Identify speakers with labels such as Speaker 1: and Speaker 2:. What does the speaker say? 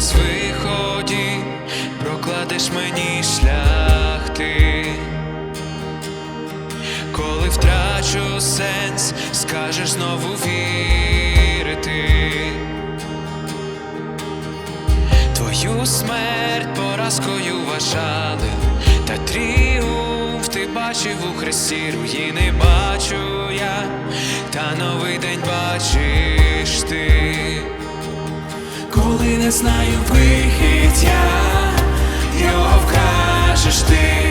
Speaker 1: безвиході, прокладеш мені шлях ти. Коли втрачу сенс, скажеш знову вірити. Твою смерть поразкою вважали, та тріумф ти бачив у Христі, руїни бачу я, та новий день бачиш ти. Знаю вихід я, його вкажеш ти.